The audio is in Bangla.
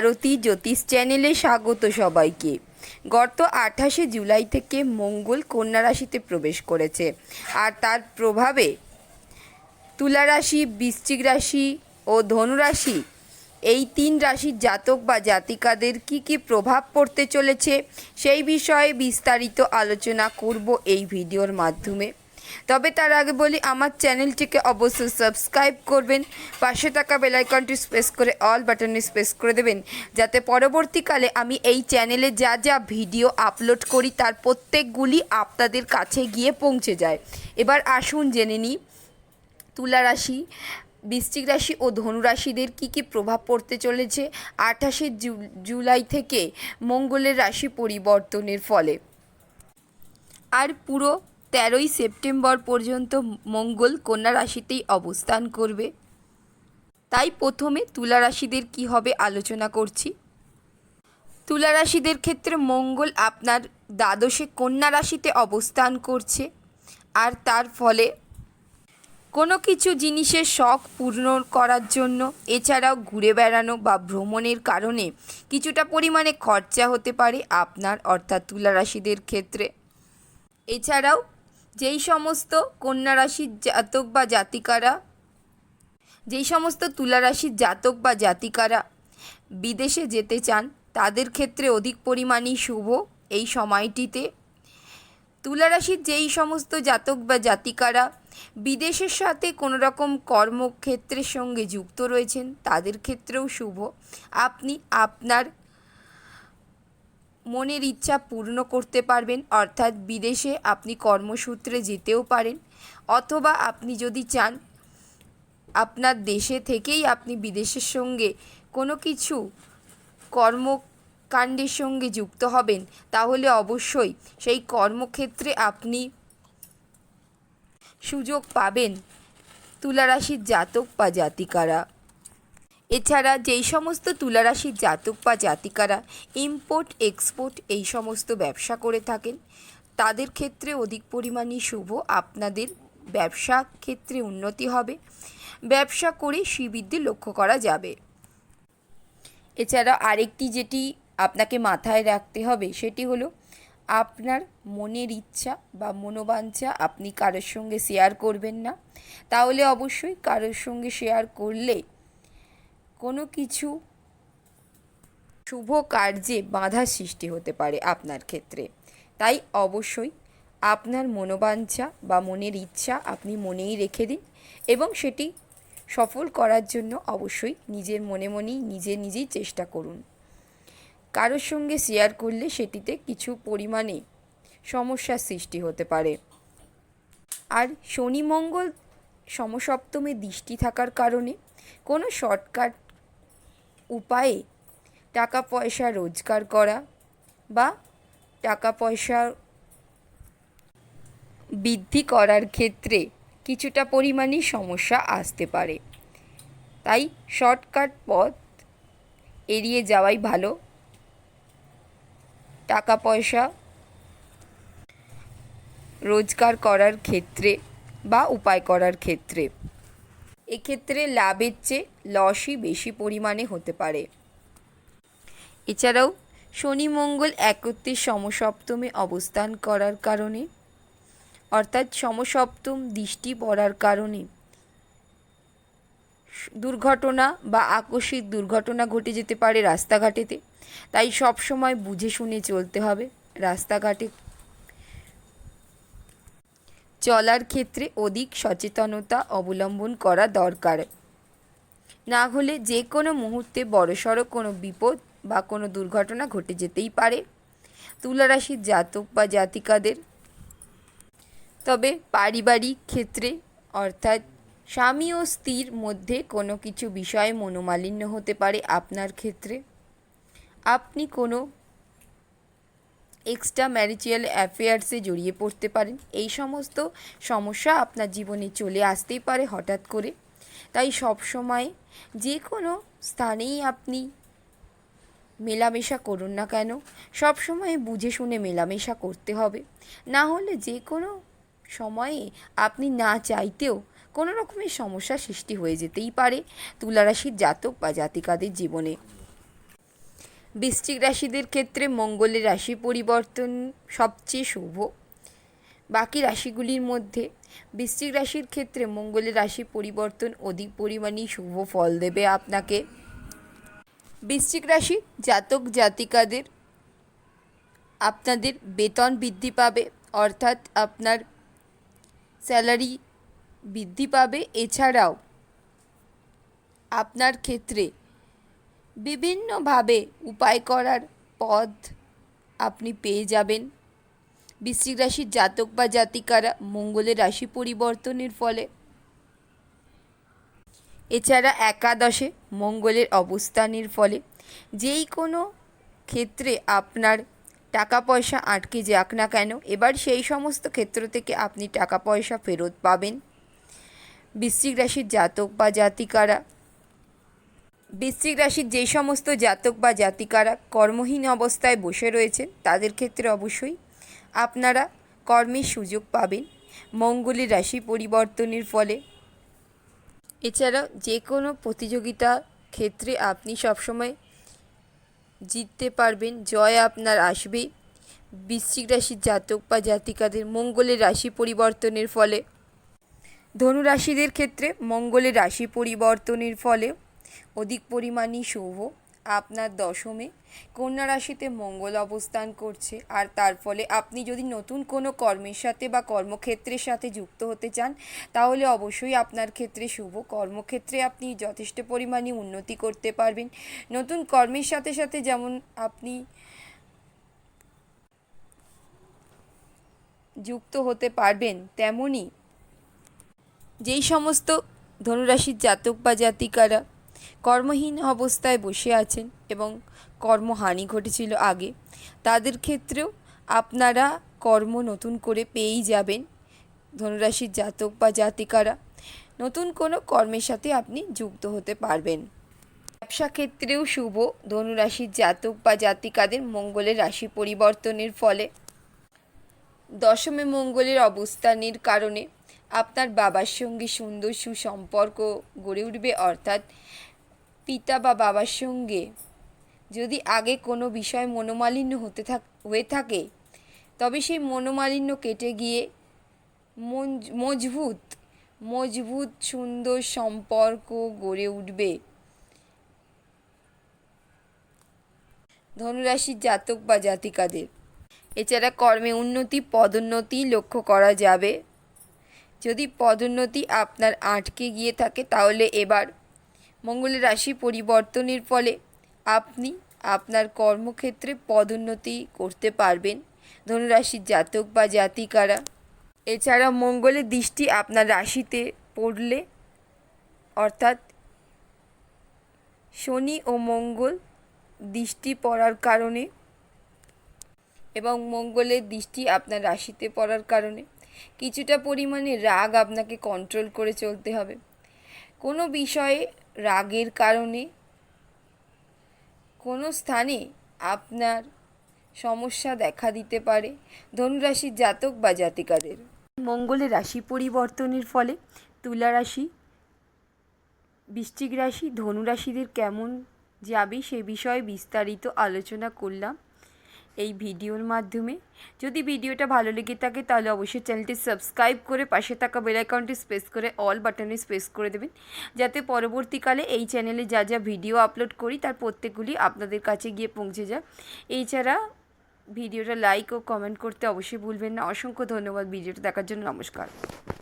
ভারতী জ্যোতিষ চ্যানেলে স্বাগত সবাইকে। গত আঠাশে জুলাই থেকে মঙ্গল কন্যা রাশিতে প্রবেশ করেছে। আর তার প্রভাবে তুলা রাশি, বৃশ্চিক রাশি ও ধনুরাশি এই তিন রাশির জাতক বা জাতিকাদের কি কি প্রভাব পড়তে চলেছে সেই বিষয়ে বিস্তারিত আলোচনা করব এই ভিডিওর মাধ্যমে। তবে তার আগে বলি, আমার চ্যানেলটিকে অবশ্যই সাবস্ক্রাইব করবেন। পাশে থাকা বেলাইকনটি স্পেস করে অল বাটনে স্পেস করে দেবেন। যাতে পরবর্তীকালে আমি এই চ্যানেলে যা যা ভিডিও আপলোড করি, তার প্রত্যেকগুলি আপনাদের কাছে গিয়ে পৌঁছে যায়। এবার আসুন জেনে নিই, তুলা রাশি, বৃশ্চিক রাশি ও ধনু রাশিদের কী কী প্রভাব পড়তে চলেছে আঠাশে জুলাই থেকে মঙ্গলের রাশি পরিবর্তনের ফলে। আর পুরো তেরোই সেপ্টেম্বর পর্যন্ত মঙ্গল কন্যা রাশিতেই অবস্থান করবে। তাই প্রথমে তুলা রাশিদের কী হবে আলোচনা করছি। তুলা রাশিদের ক্ষেত্রে মঙ্গল আপনার দ্বাদশে কন্যা রাশিতে অবস্থান করছে আর তার ফলে কোনো কিছু জিনিসের শখ পূর্ণ করার জন্য, এছাড়াও ঘুরে বেড়ানো বা ভ্রমণের কারণে কিছুটা পরিমাণে খরচা হতে পারে আপনার, অর্থাৎ তুলা রাশিদের ক্ষেত্রে। এছাড়াও যেই সমস্ত কন্যা রাশির জাতক বা জাতিকারা, যেই সমস্ত তুলা রাশির জাতক বা জাতিকারা বিদেশে যেতে চান, তাদের ক্ষেত্রে অধিক পরিমাণই শুভ এই সময়টিতে। তুলা রাশির যেই সমস্ত জাতক বা জাতিকারা বিদেশের সাথে কোনো রকম কর্মক্ষেত্রের সঙ্গে যুক্ত রয়েছেন, তাদের ক্ষেত্রেও শুভ। আপনি আপনার মনের ইচ্ছা পূর্ণ করতে পারবেন, অর্থাৎ বিদেশে আপনি কর্মসূত্রে যেতেও পারেন, অথবা আপনি যদি চান, আপনার দেশে থেকেই আপনি বিদেশের সঙ্গে কোনো কিছু কর্মকাণ্ডের সঙ্গে যুক্ত হবেন, তাহলে অবশ্যই সেই কর্মক্ষেত্রে আপনি সুযোগ পাবেন। তুলারাশির জাতক বা জাতিকারা। এছাড়া যেই সমস্ত তুলারাশির জাতক বা জাতিকারা ইম্পোর্ট এক্সপোর্ট এই সমস্ত ব্যবসা করে থাকেন, তাদের ক্ষেত্রে অধিক পরিমাণই শুভ আপনাদের ব্যবসা ক্ষেত্রে উন্নতি হবে। ব্যবসা করে শ্রীবৃদ্ধি লক্ষ্য করা যাবে। এছাড়া আরেকটি যেটি আপনাকে মাথায় রাখতে হবে, সেটি হলো আপনার মনের ইচ্ছা বা মনোবাঞ্ছা আপনি কারোর সঙ্গে শেয়ার করবেন না। তাহলে অবশ্যই কারোর সঙ্গে শেয়ার করলে কোনো কিছু শুভ কার্যে বাধা সৃষ্টি হতে পারে আপনার ক্ষেত্রে। তাই অবশ্যই আপনার মনোবাঞ্ছা বা মনের ইচ্ছা আপনি মনেই রেখে দিন এবং সেটি সফল করার জন্য অবশ্যই নিজের মনে মনেই নিজে নিজেই চেষ্টা করুন। কারোর সঙ্গে শেয়ার করলে সেটিতে কিছু পরিমাণে সমস্যার সৃষ্টি হতে পারে। আর শনি মঙ্গল সমসপ্তমে দৃষ্টি থাকার কারণে কোনো শর্টকাট উপায়ে টাকা পয়সা রোজগার করা বা টাকা পয়সা বৃদ্ধি করার ক্ষেত্রে কিছুটা পরিমাণে সমস্যা আসতে পারে। তাই শর্টকাট পথ এড়িয়ে যাওয়াই ভালো। টাকা পয়সা রোজগার করার ক্ষেত্রে বা উপায় করার ক্ষেত্রে। এক্ষেত্রে লাভের চেয়ে লসই বেশি পরিমাণে হতে পারে। এছাড়াও শনি মঙ্গল একত্রিশ সমসপ্তমে অবস্থান করার কারণে, অর্থাৎ সমসপ্তম দৃষ্টি পড়ার কারণে দুর্ঘটনা বা আকস্মিক দুর্ঘটনা ঘটে যেতে পারে রাস্তাঘাটেতে। তাই সব সময় বুঝে শুনে চলতে হবে রাস্তাঘাটে। চলার ক্ষেত্রে অধিক সচেতনতা অবলম্বন করা দরকার। না হলে যে কোনো মুহূর্তে বড়সড় কোনো বিপদ বা কোনো দুর্ঘটনা ঘটে যেতেই পারে। তুলারাশির জাতক বা জাতিকাদের। তবে পারিবারিক ক্ষেত্রে, অর্থাৎ স্বামী ও স্ত্রীর মধ্যে কোনো কিছু বিষয়ে মনোমালিন্য হতে পারে আপনার ক্ষেত্রে। আপনি কোনো এক্সট্রা ম্যারিচিয়াল অ্যাফেয়ার্সে জড়িয়ে পড়তে পারেন। এই সমস্ত সমস্যা আপনার জীবনে চলে আসতেই পারে হঠাৎ করে। তাই সব সময় যে কোনো স্থানেই আপনি মেলামেশা করুন না কেন। সব সময় বুঝে শুনে মেলামেশা করতে হবে। না হলে যে কোনো সময়ে আপনি না চাইতেও কোনো রকমের সমস্যা সৃষ্টি হয়ে যেতেই পারে তুলারাশির জাতক বা জাতিকাদের জীবনে। বৃশ্চিক রাশিদের ক্ষেত্রে মঙ্গলের রাশি পরিবর্তন সবচেয়ে শুভ। বাকি রাশিগুলির মধ্যে বৃশ্চিক রাশির ক্ষেত্রে মঙ্গলের রাশি পরিবর্তন অধিক পরিমাণেই শুভ ফল দেবে আপনাকে। বৃশ্চিক রাশি জাতক জাতিকাদের আপনাদের বেতন বৃদ্ধি পাবে, অর্থাৎ আপনার স্যালারি বৃদ্ধি পাবে। এছাড়াও আপনার ক্ষেত্রে বিভিন্নভাবে উপায় করার পথ আপনি পেয়ে যাবেন। বৃশ্চিক রাশির জাতক বা জাতিকারা মঙ্গলের রাশি পরিবর্তনের ফলে। এছাড়া একাদশে মঙ্গলের অবস্থানের ফলে। যেই কোনো ক্ষেত্রে আপনার টাকা পয়সা আটকে যাক না কেন, এবার সেই সমস্ত ক্ষেত্র থেকে আপনি টাকা পয়সা ফেরত পাবেন। বৃশ্চিক রাশির জাতক বা জাতিকারা বৃশ্চিক রাশির যে সমস্ত জাতক বা জাতিকারা কর্মহীন অবস্থায় বসে রয়েছেন, তাদের ক্ষেত্রে অবশ্যই আপনারা কর্মের সুযোগ পাবেন। মঙ্গলের রাশি পরিবর্তনের ফলে। এছাড়াও যে কোনো প্রতিযোগিতা ক্ষেত্রে আপনি সবসময় জিততে পারবেন, জয় আপনার আসবেই। বৃশ্চিক রাশির জাতক বা জাতিকাদের মঙ্গলের রাশি পরিবর্তনের ফলে। ধনু রাশিদের ক্ষেত্রে মঙ্গলের রাশি পরিবর্তনের ফলে অধিক পরিমাণই শুভ। আপনার দশমে, কন্যা রাশিতে মঙ্গল অবস্থান করছে, আর তার ফলে আপনি যদি নতুন কোনো কর্মের সাথে বা কর্মক্ষেত্রের সাথে যুক্ত হতে চান, তাহলে অবশ্যই আপনার ক্ষেত্রে শুভ কর্মক্ষেত্রে আপনি যথেষ্ট পরিমাণে উন্নতি করতে পারবেন। নতুন কর্মের সাথে সাথে যেমন আপনি যুক্ত হতে পারবেন তেমনই যেই সমস্ত ধনুরাশির জাতক বা জাতিকারা কর্মহীন অবস্থায় বসে আছেন এবং কর্মহানি ঘটেছিল আগে। তাদের ক্ষেত্রেও আপনারা কর্ম নতুন করে পেয়েই যাবেন, ধনুরাশির জাতক বা জাতিকারা। নতুন কোনো কর্মের সাথে আপনি যুক্ত হতে পারবেন। ব্যবসা ক্ষেত্রেও শুভ, ধনুরাশির জাতক বা জাতিকাদের মঙ্গলের রাশি পরিবর্তনের ফলে। দশমে মঙ্গলের অবস্থানের কারণে আপনার বাবার সঙ্গে সুন্দর সুসম্পর্ক গড়ে উঠবে, অর্থাৎ পিতা বা বাবার সঙ্গে যদি আগে কোনো বিষয় মনোমালিন্য হতে থাক, হয়ে থাকে, তবে সেই মনোমালিন্য কেটে গিয়ে মজবুত মজবুত, সুন্দর সম্পর্ক গড়ে উঠবে। ধনুরাশির জাতক বা জাতিকাদের, এছাড়া কর্মে উন্নতি, পদোন্নতি লক্ষ্য করা যাবে। যদি পদোন্নতি আপনার আটকে গিয়ে থাকে, তাহলে এবার মঙ্গলের রাশি পরিবর্তনের ফলে আপনি আপনার কর্মক্ষেত্রে পদোন্নতি করতে পারবেন। ধনুরাশির জাতক বা জাতিকারা। এছাড়া মঙ্গলের দৃষ্টি আপনার রাশিতে পড়লে, অর্থাৎ শনি ও মঙ্গল দৃষ্টি পড়ার কারণে এবং মঙ্গলের দৃষ্টি আপনার রাশিতে পড়ার কারণে, কিছুটা পরিমাণে রাগ আপনাকে কন্ট্রোল করে চলতে হবে। কোনো বিষয়ে রাগের কারণে, কোনো স্থানে আপনার সমস্যা দেখা দিতে পারে। ধনুরাশির জাতক বা জাতিকাদের। মঙ্গলের রাশি পরিবর্তনের ফলে তুলা রাশি, বৃশ্চিক রাশি, ধনুরাশিদের কেমন যাবে সে বিষয়ে বিস্তারিত আলোচনা করলাম। এই ভিডিওর মাধ্যমে। যদি ভিডিওটা ভালো লেগে থাকে, তাহলে অবশ্যই চ্যানেলটি সাবস্ক্রাইব করে পাশে থাকা বেল আইকনটি স্পেস করে অল বাটনে স্পেস করে দেবেন। যাতে পরবর্তীকালে এই চ্যানেলে যা যা ভিডিও আপলোড করি, তার প্রত্যেকগুলি আপনাদের কাছে গিয়ে পৌঁছে যায়। এছাড়া ভিডিওটা লাইক ও কমেন্ট করতে অবশ্যই ভুলবেন না। অসংখ্য ধন্যবাদ ভিডিওটা দেখার জন্য। নমস্কার।